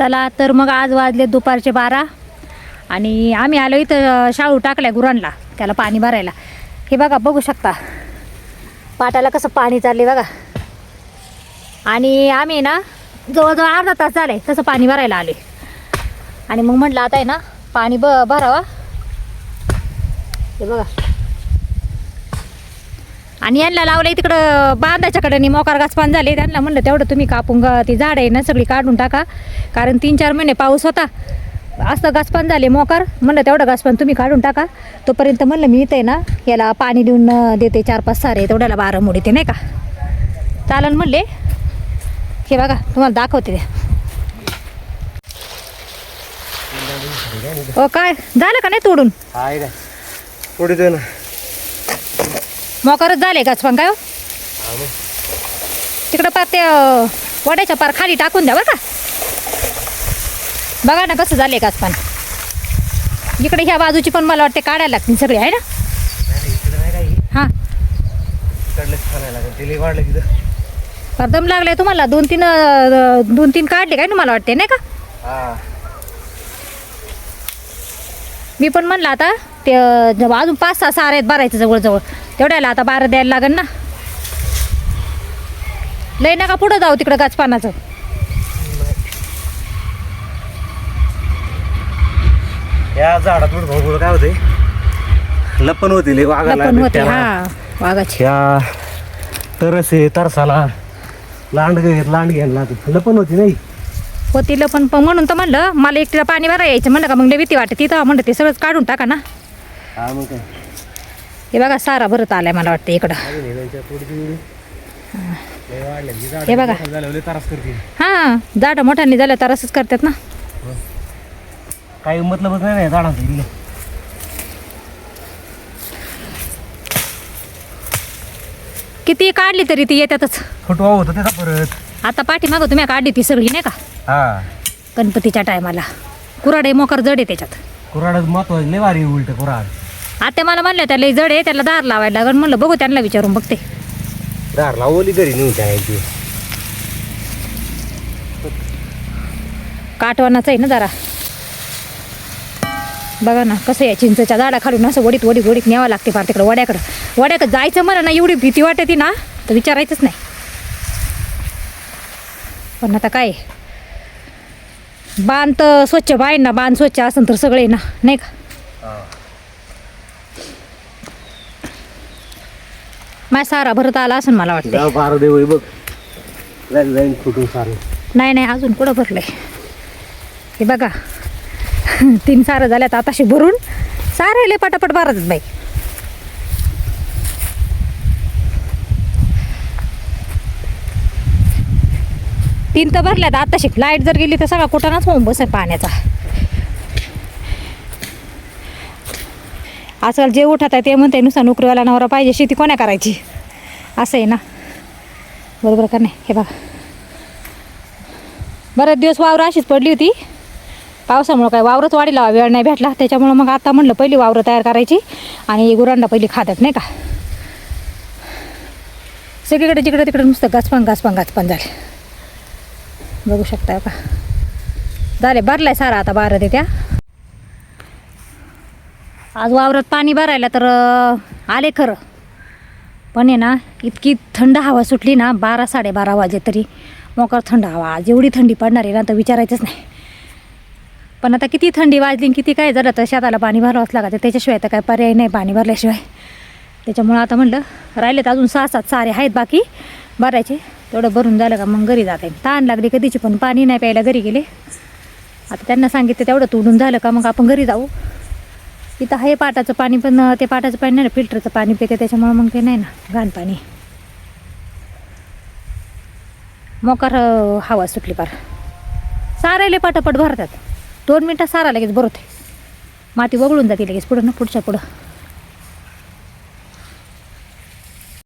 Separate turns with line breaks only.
चला तर मग आज वाजले दुपारचे बारा आणि आम्ही आलो इथं शाळू टाकल्या गुरांना त्याला पाणी भरायला. हे बघा बघू शकता. पाटाला कसं पाणी चालले बघा. आणि आम्ही ना जवळजवळ अर्धा तास झाले तसं पाणी भरायला आले आणि मग म्हटलं आता आहे ना पाणी ब भरावा. हे बघा. आणि यांना लावलं तिकडं बांधाच्याकडे मोकार गाचपान झाले. त्यांना म्हणलं तेवढं तुम्ही कापून ग ती झाड आहे ना सगळी काढून टाका. कारण तीन चार महिने पाऊस होता. असं गाचपान झाले मोकार. म्हणलं तेवढं गाचपान तुम्ही काढून टाका. तोपर्यंत म्हणलं मी इथे ना याला पाणी देऊन देते चार पाच सारे तेवढ्याला बारा मोड येते नाही का? चालन म्हणले. हे बघा तुम्हाला दाखवते. ते हो काय? झालं का नाही तोडून?
दे ना.
मोकारच झाले गाचपान काय हो. तिकडं पार ते अं, वड्याच्या पार खाली टाकून द्या बरं का. बघा ना कसं झाले गाचपान इकडे ह्या बाजूची पण मला वाटते काढायला लागतील सगळे आहे ना?
नाही, नाही, इकडे नाही काही.
हां.
इकडलेच खायला लागेल तिला वाढलं तिथं.
फार दम लागलाय तुम्हाला दोन तीन अं, दोन तीन काढले काय ना मला वाटते नाही का?
हा.
मी पण म्हणलं आता ते अं, जेव्हा अजून पाच सहा सारे आहेत भरायचं जवळजवळ. तेवढ्याला आता बारा द्यायला लागेल ना. लय नका पुढं जाऊ तिकडं गाचपानाचं
या झाडात भाऊ काय होते लपन होती वाघाला
पण होते
बिबट्याला.
हा वाघाची.
तरस आहे तरसाला. लांड लांड घ्यायला लपन होती नाही.
होतील पण पण म्हणून तर म्हणलं मला एकटीला पाणी भरा यायचं. म्हणलं का मग लय भीती वाटते. तिथं म्हणलं ते सगळंच काढून टाका ना.
हा मग काय?
हे बघा सारा भरत आलाय मला वाटतं इकडं.
हे ही
हे बघा. हां झाडं मोठ्यांनी झालं तर असंच करतात ना.
काही नाही या झाडांचं इथलं.
किती काढली तरी ती येतातच.
फुटवा होतं त्याचा परत.
आता पाठीमागं तुम्ही काढली ती सगळी नाही का?
हा.
गणपतीच्या टायमाला. कुराड मोकर जड आहे त्याच्यात.
कुराड महत्वाचं लय भारी उलट कुराड.
आता मला म्हणलं त्याला लय जड आहे त्याला दार लावायला लागेल. म्हणलं बघू त्यांना विचारून बघते.
दार लावली घरी नेऊन
काटवानाचं आहे ना जरा. बघा ना कसं या चिंचच्या झाडा खालून असं वडीत वडीत वडीत न्यावं लागते फार तिकडं वड्याकडं. वड्याकडं जायचं मला ना एवढी भीती वाटते ना तर विचारायचंच नाही. पण आता काय बांध तर स्वच्छ बाहेर ना बांध स्वच्छ असेल तर सगळे ना नाही का? माझ्या सारा भरत आला असं मला वाटतं
गाव देव बघ. फुटून सारं.
नाही नाही अजून कुठं भरलंय? हे बघा. तीन सारं झाल्यात आताशी भरून. सारे लय पटापट भरतात बाई. तीन तर भरल्यात आताशी. लाइट जर गेली तर सगळा कुठानाच होऊन बसेल पाण्याचा. आजकाल जे उठत आहे ते म्हणते नुसता नोकरीवाला नवरा पाहिजे शेती कोण्या करायची? असं आहे ना. बरोबर का नाही? हे बघा. बरेच दिवस वावरं अशीच पडली होती. पावसामुळं काय वावरच वाढीला वेळ नाही भेटला. त्याच्यामुळं मग आता म्हणलं पहिली वावरं तयार करायची आणि गुरांना पहिली खातात नाही का? सगळीकडे जिकडे तिकडे नुसतं गाचपान गाचपान गाचपान झाले. बघू शकता का झाले भरलाय सारा आता बारा देत्या. आज वावरात पाणी भरायला तर आले खरं. पण आहे ना इतकी थंड हवा सुटली ना बारा साडेबारा वाजे तरी मोकार थंड हवा. आज एवढी थंडी पडणार आहे ना तर विचारायचंच नाही. पण आता किती थंडी वाजली आणि किती काय झालं तर शेताला पाणी भरावंच लागतं. त्याच्याशिवाय तर काय पर्याय नाही पाणी भरल्याशिवाय. त्याच्यामुळं आता म्हणलं राहिलेत अजून सहा सात सारे आहेत बाकी. भरायचे. तेवढं भरून झालं का मग घरी जाते. ताण लागली कधीची पण पाणी नाही प्यायला घरी गेले. आता त्यांना सांगितलं तेवढं तोडून झालं का मग आपण घरी जाऊ. इथं आहे पाटाचं पाणी पण ते पाटाचं पाणी नाही ना फिल्टरचं पाणी पिते त्याच्यामुळं मग ते नाही ना घाण पाणी मोकार हवा सुटली पार सारायले पटापट भरतात. दोन मिनटात सारा लगेच भरवते माती वगळून जाते लगेच पुढं ना पुढच्या पुढं.